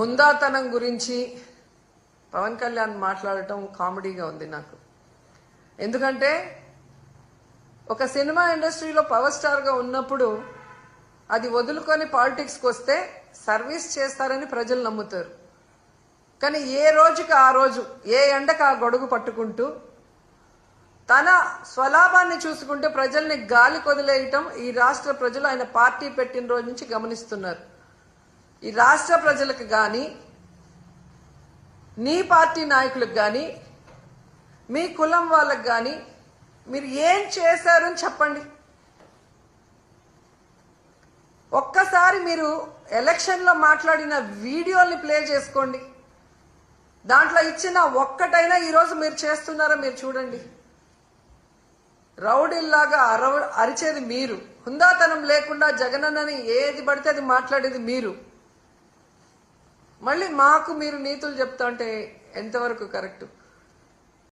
హుందాతనం గురించి పవన్ కళ్యాణ్ మాట్లాడటం కామెడీగా ఉంది నాకు. ఎందుకంటే ఒక సినిమా ఇండస్ట్రీలో పవర్ స్టార్గా ఉన్నప్పుడు అది వదులుకొని పాలిటిక్స్కి వస్తే సర్వీస్ చేస్తారని ప్రజలు నమ్ముతారు. కానీ ఏ రోజుకి ఆ రోజు ఏ ఎండకు ఆ గొడుగు పట్టుకుంటూ తన స్వలాభాన్ని చూసుకుంటే ప్రజల్ని గాలి కొదిలేయటం ఈ రాష్ట్ర ప్రజలు ఆయన పార్టీ పెట్టిన రోజు నుంచి గమనిస్తున్నారు. ఈ రాష్ట్ర ప్రజలకు కానీ నీ పార్టీ నాయకులకు కానీ మీ కులం వాళ్ళకు కానీ మీరు ఏం చేశారని చెప్పండి. ఒక్కసారి మీరు ఎలక్షన్లో మాట్లాడిన వీడియోల్ని ప్లే చేసుకోండి. దాంట్లో ఇచ్చిన ఒక్కటైనా ఈరోజు మీరు చేస్తున్నారో మీరు చూడండి. రౌడీల్లాగా అరవ అరిచేది మీరు. హుందాతనం లేకుండా జగనన్నని ఏది పడితే అది మాట్లాడేది మీరు. మళ్ళీ మాకు మీరు నీతులు చెప్తా అంటే ఎంతవరకు కరెక్ట్?